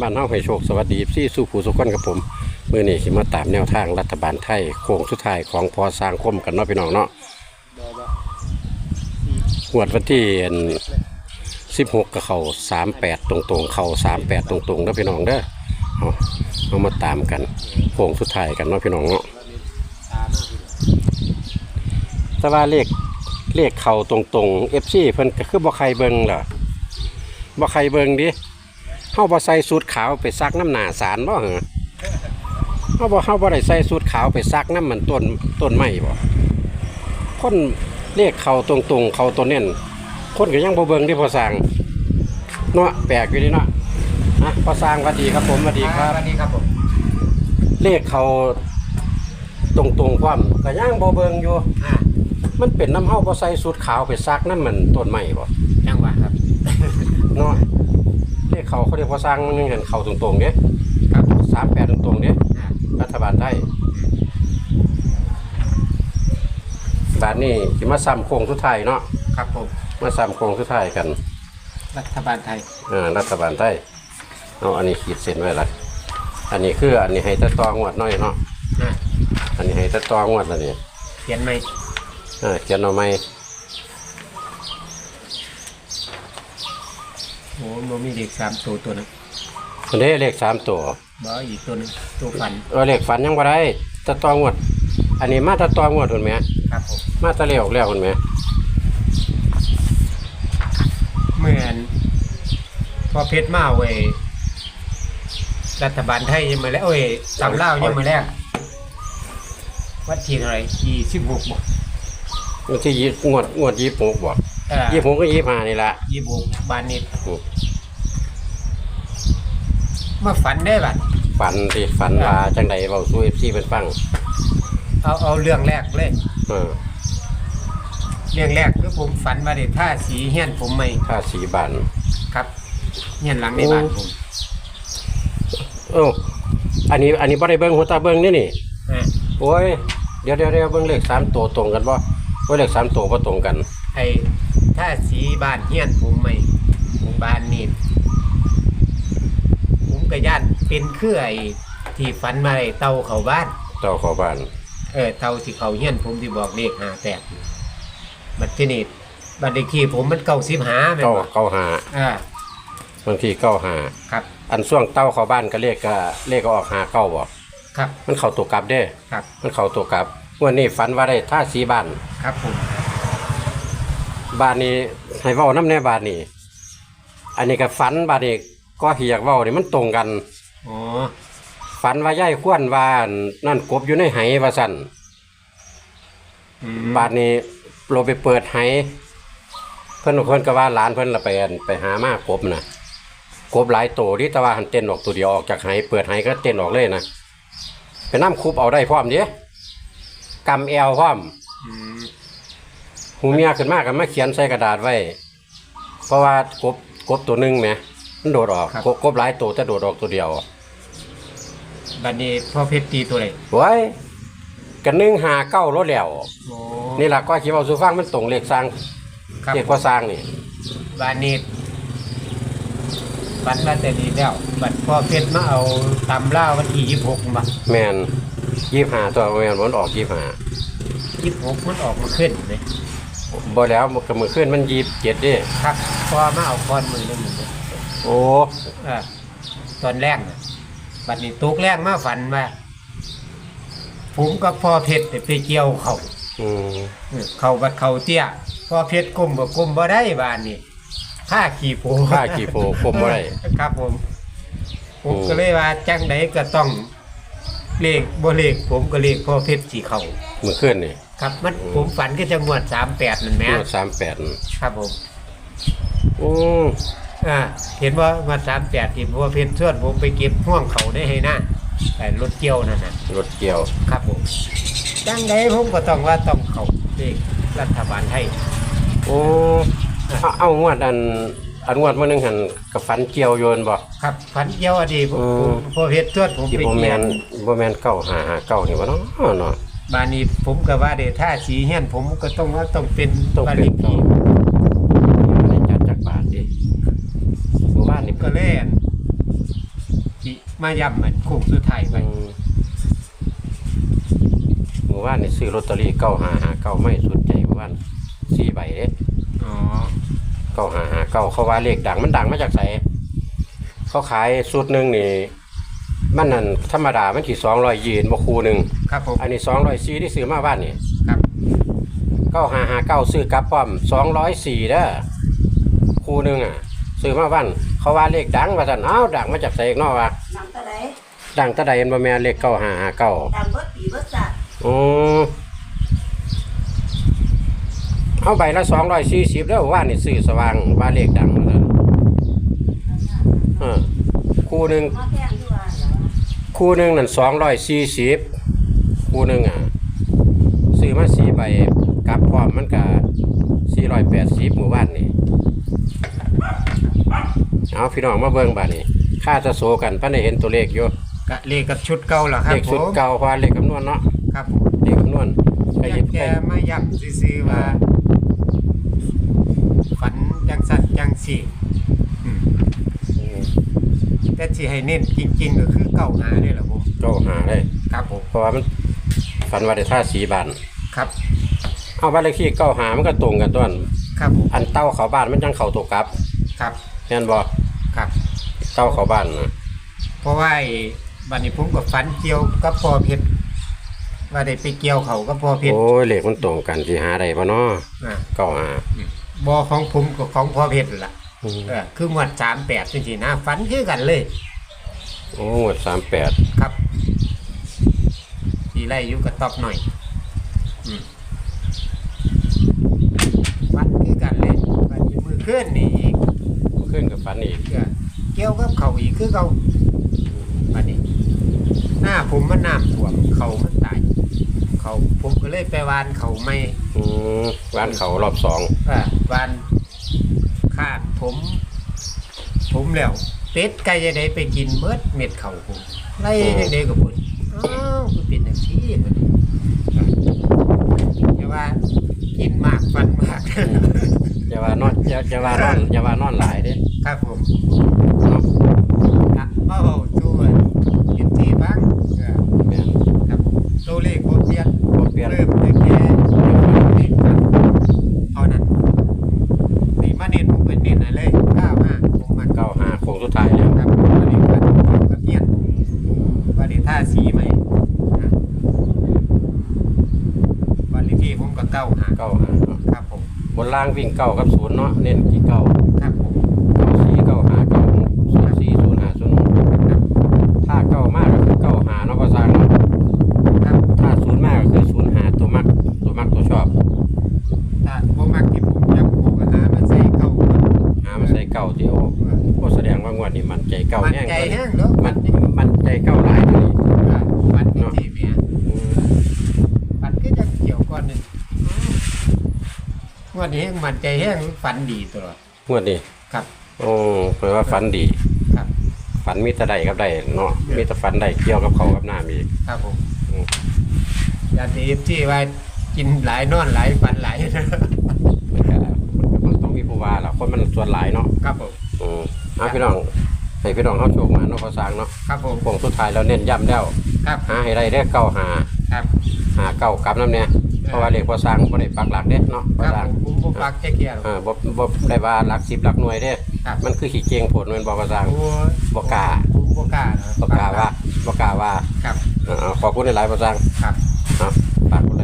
บ้านเฮาให้โชคสวัสดีซี่สู้ผู้สุขคนกับผมมื้อนี้สิมาตามแนวทางรัฐบาลไทยโค้งสุดท้ายของพอสร้างคมกันเนาะพี่น้องเนาะงวดวันที่16กับเขา38ตรงๆ เขา38ตรงๆเด้อพี่น้องเด้อเอาเอามาตามกันโค้งสุดท้ายกันเนาะพี่น้องเนาะแต่ว่าเลขเลขเขาตรงๆ FC เพิ่นก็คือบ่ใครเบิ่งล่ะ บ่ใครเบิ่งดิเฮาบ่ใส่สูทขาวไปซักน้ำหนาสารบ่เหรอเฮาบ่เฮาบ่ได้ใส่สูทขาวไปซักน้ำมันต้นต้นไม้บ่คนเลขเขาตรงๆเขาตัวเน้นคนก็ยังบ่เบิ่งที่พอสร้างเนาะแปลกอยู่ดิเนาะนะพอสร้างสวัสดีครับผมสวัสดีครับสวัสดีครับผมเลขเขาตรงๆความก็ยังบ่เบิ่งอยู่อ่ามันเป็นน้ำเฮาบ่ใส่สูทขาวไปซักน้ำมันต้นไม้บ่จังหวะครับ เนาะเลขเขาเขาเรียกพอสร้างมันยังเห็นเขาตรงๆเด้ครับ38ตรงๆเด้อ่ารัฐบาลไทยบาทนี้สิมาซ้ำโค้งสุดท้ายเนาะครับผมมาซ้ำโค้งสุดท้ายกัน รัฐบาลไทยเอ่ารัฐบาลไทยเอาอันนี้ขีดเส้นไว้ละอันนี้คืออันนี้ให้ตะตองวดน้อยเนาะอ่าอันนี้ให้ตะตองวดแล้วนี่เขียนไหมเออเขียนเอาไหม โอ้โนมีเด็กสามตัวตัวหนึงอันนี้เลขสามตัวบ่อีกตัวหนึงตัวฟันเออเลขฝันยังบ่ได้ตะตองวด อันนี้มาตะตองวดคนไหมครับผมมาตะเลี้ยวแล้วคนไหมเหมือนพอเพชรมาเว้ยรัฐบาลไทยยังมาแล้วเอ้ยตำเล่าวยังมาแล้ววัดที่เท่าไหร่ยี่สิบหกบ่วันที่ยี่งวดงวดยี่หกบอก เออยี่หกก็ยี่ห้านี่ละ ยี่สิบหกบานนี้อืมมาฝันได้บัดฝันที่ฝันว่าจังใดเบาสู้เอฟซีเป็นฟังเอาเอาเรื่องแรกเลย เออเรื่องแรกคือผมฝันว่าได้ท่าสีเฮี้ยนผมไหมค่าสีบานครับเฮี้ยนหลังในบ้านผมเอออันนี้อันนี้บ่ได้เบิ่งหัวตาเบิ่งนี่นี่ อ่าโอ้ย เดี๋ยวเดี๋ยวเดี๋ยวเบิ่งเลขสามตัวตรงกันบ่โอ้ยเลขสามตัวบ่ตรงกัน ไอ้ ท่าสีบ้านเฮี้ยนผมไหมบ้านนี่ผมกระย่านเป็นคือไอ้ที่ฝันมาไอ้เตาเขาบ้าน เจ้าเขอบ้านเออเตาที่เขาเฮี้ยนผมที่บอกเลขห้าแปดบัดที่นี่บัดเลขที่ผมมันเก้าสิบห้าแม่นเก้าบ่เก้าหาอ่าบางทีเก้าหาครับ อันช่วงเต้าเข้าบ้านก็เลขก็เลขก็ออกหาเก้าบ่ครับมันเข้าตัวกลับเด้ ครับมันเข้าตัวกลับวันนี้ฝันว่าได้ท่าสีบ้าน ครับผม บ้านนี้ให้เว้านํแน่บ้านนี้ อันนี้ก็ฝันบ้านนี้ก็เหียกเว้านี่มันตรงกัน อ๋อฝันว่าย่ายควรว่านั่นกบอยู่ในไหว่าสั่นอืมบาดนี้เราไปเปิดไหเพิ่นเพิ่นก็ว่าหลานเพิ่นละไปอั่นไปหามากบน่ะกบหลายตัวที่ตะว่าหันเต้นออกตัวเดียวออกจากไหเปิดไหก็เต้นออกเลยนะไปน้ำคุบเอาได้พร้อมเด้กำแอวพร้อมอืม หูเมียขึ้นมากันมาเขียนใส่กระดาษไว้ เพราะว่ากบกบตัวหนึงแหมมันโดดออกกบกบหลายตัวจะโดดออกตัวเดียวบัดนี้พ่อเพชรตีตัวไหนไว้กันนึ่งหาเก้ารถแล้วโอ้นี่ล่ะก็คิดว่าสุฟังมันตรงเลขสร้างครับเลขก็สร้างนี่บัดนี้บัดมาแต่ดีแล้วบัดพ่อเพชรมาเอาตำล่าววันที่ยี่สิบหกมาแมนยี่หาตัวแมนมันออกยี่หายี่สิบหกมันออกมาขึ้นเลย บ่แล้วมันกับมือขึ้นมันยีบเจ็ดเดิครับพอมาเอาก้อนมือนั่นหมดเลยโอ้อ่าตอนแรกน่ะบัดนี้ตุกแรกมาฝันว่าผมกับพ่อเพชรไปเกี่ยวเขาอืมเออเขาบัดเขาเตี้ยพ่อเพชรก้มบ่ก้มบ่ได้บ้านนี่ผ้าขี่โพค่ากี่โพคมบ่ได้ ครับผมผมอืมก็เลยว่าจังไดก็ต้องเลขบ่เลขผมก็เลขพ่อเพชรสีเขามือขึ้นนี่ ครับมันผมฝันก็จะงวดสามแปดนั่นแหม่สามแปดครับผมอืมอ่าเห็นว่างวดสามแปดที่พ่อเพชรชวนผมไปเก็บห่วงเขาได้ให้นะแต่รถเกี่ยวนั่นน่ะรถเกี่ยวครับผมจังไดผมก็ต้องว่าต้องเขาเลขรัฐบาลไทยโอ้เอาเอางวดอันอันงวดมื้อนึงหันกับฟันเกี่ยวโยนบ่ครับฝันเกี่ยวอดีตผมอืมผมพ่อเพชรชวนผมที่ไปบ่เกี่แม่ยวนบ่แม่นเก้าหาหาเก้านี่บ่เนาะเนาะ บานนี้ผมก็ว่าเดท่าสีเฮียนผมก็ต้องว่าต้องเป็นต้องบ้านเป็เลนขเก้าที่ได้จัดจักบาทดิหมู่บ้านนี่ก็เล่นสิมาย่ำมันโค้งสุดท้ายไปเมื่อวานนี่ซื้อลอตเตอรี่เก้าหาหาเก้าไม่สุดใจเมื่อวานสี่ใบเด้อ๋อเก้าหาหาเก้าเขาว่าเลขดังมันดังมาจากไสเขาขายสูตรหนึ่งนี่ มันนั่นธรรมดามันที่สองร้อยยีนบ่คูหนึ่ง ครับผม อันนี้สองร้อยสี่ที่ซื้อมาบ้านนี่ครับ เก้าหาหาเก้าซื้อกลับป้อมสองร้อยสี่เด้อคูหนึ่งอะซื้อมาบ้านเขาว่าเลขดังว่าสันอ้าวดังมาจากไสอีกเนอกว่านำตะไดดังแตะใดเห็นบ่แม่นเลขเก้าหาหาเก้าตามเบิดปีเบิดสัตว์อ๋อเอาใบละสองร้อยสี่สิบแล้วว่านี่ซื้อสว่างว่าเลขดังว่าซั่นเออคู่หนึ่ง มาแพงที่ว่าเหรอ คู่หนึ่งนั่นสองร้อยสี่สิบ คู่หนึ่งอะซื้อมาสี่ใบกลับพร้อมมันก็สี่ร้อยแปดสิบหมู่บ้านนี่เอาพี่น้องมาเบิ่งบ้านนี่ค่าจะโซกันพันได้เห็นตัวเลขอยู่กะเลขกับชุดเก่าเหรอครัเลบขผชุดมเก่าเพราะว่าเลขคำนวณเนาะครับผมเลขคำนวณก็อหยิยาบกแกไปมาย่ำซื่อๆว่า ฝันจังสัตว์จังสี่อืมแต่ที่ให้เน้นจริงๆก็คือเก่าหาเนี่ยแหละผมเก้าหาเลยครับผมเพราะว่ามัน ฝันว่าได้ท่าสีบานครับ เอาบ้านเลขที่เก้าหามันก็ตรงกันต้นครับผมอันเต้าเขาบ้านมันจังเขาตกกลับครับแม่นบ่ครับ เต้าเขาบ้านนะเพราะว่าไอ้บัดนี้ผมก็ฝันเกี่ยวกับพ่อเพชรว่าได้ไปเกี่ยวเขากับพ่อเพชรโอ้ยเลขมันตรงกันสิหาได้บ่เนาะอ่าเก้าหาบอของผมกับของพ่อเพชรนั่นล่ะเออคือหมวดสามแปดจริงๆนะฝันคือกันเลย โอ้หมดสามแปดครับที ไล่อยู่กับตอบหน่อยอืมฝันคือกันเลยฝันอยู่มือเคลื่อนนี่อีกขึ้นกับฝันอีกเออเกี่ยวกับเขาอีกคือเขาฝันนี้หน้าผมมันน้ำท่วมเขามันตายเขาผมก็เลยไปวานเขาไม่อืมร้านเขารอบสองเอ่อวานคาดผม ผมแล้วเป็ดไก่จะได้ไปกินเบิดเม็ดเขาผมไล่ยังไดกับผม อ้าวคือเป็นอย่างที่มันอย่าว่ากินมากฟันมาก อย่าว่านอนอย่าอย่าว่านอนอย่าว่านอนหลายเด้ครับผมเนาะอะมาเบาตัวกินที่บ้างเออแม่นครับตัวเลขผมเปลี่ยนบ่เปลี่ยนเริ่มแต่แค่เลขฟันเอานั่นนี่มาเน้นผมเป็นเน้นอะไรก้าวมากผมมันเก้าหาโค้งสุดท้ายแล้ว ครับวันนี้ก็ก็เปลี่ยนวันนี้ท่าสีใหม่นะวันนี้ที่ผมก็เก้าหา เก้าหาเนาะ ครับผม บน ล่างวิ่งเก่ากับศูนย์เนาะเน้นที่เก่าครับผม เก้าสี่เก้าหาเก้าหกศูนย์สี่ศูนย์ห้าศูนย์หก ครับ ถ้าเก้ามากก็คือเก้าหาเนาะภาษาเนาะ ครับ ถ้าศูนย์มากก็คือศูนย์หาตัวมักตัวมักตัวชอบ ถ้าผมมักที่ผมจับคู่กับหามันใส่เก้า หามาใส่เก้าที่โอ้โอ้แสดงว่างวดนี้มันใจเก้า มัน แห้ง ใจ เลย แห้งเนาะ มันมันใจเก้าหลายตัวนี้ อ่ามันที่ที่เมีย อืม ฝันก็จะเกี่ยวก่อนหนึ่ง วันนี้มันใจแห้งฝันดีตลอดงวดนี้ครับ โอ้แปลว่าฝันดี ครับ ฝันมีแต่ใดกับใดเนาะมีแต่ฝันใดเกี่ยวกับเขากับน้ำอีก ครับผมอืม อย่าตีที่ว่ากินหลายนอนหลายฝันหลายมันก็มันต้องมีผู้ว่าล่ะคนมันส่วนหลายเนาะครับผมอืมเอาพี่น้องให้พี่น้องเขาโชคมาเนาะภาษาเนาะครับผมวงสุดท้ายเราเน้นย้ำแล้วครับหาให้ได้ได้อเก้าหาครับหาเก้ากลับน้ำเนี่ย เพราะว่าเลขภาษาบ่ได้ปักหลักเด้เนาะคภารับษาผมผมปักแค่เกียร์อ่าบ่บ่ได้ว่าหลักสิบหลักหน่วยเด้ ครับ มันคือขี้เกียงผลมันบ่ภาษาโอ้ยบ่กล้า ผมบ่กล้านะบ่กล้าว่าบ่กล้าว่าครับอ่าขอบคุณหลายๆภาษาครับเอาฝากกดไลค์กดแชร์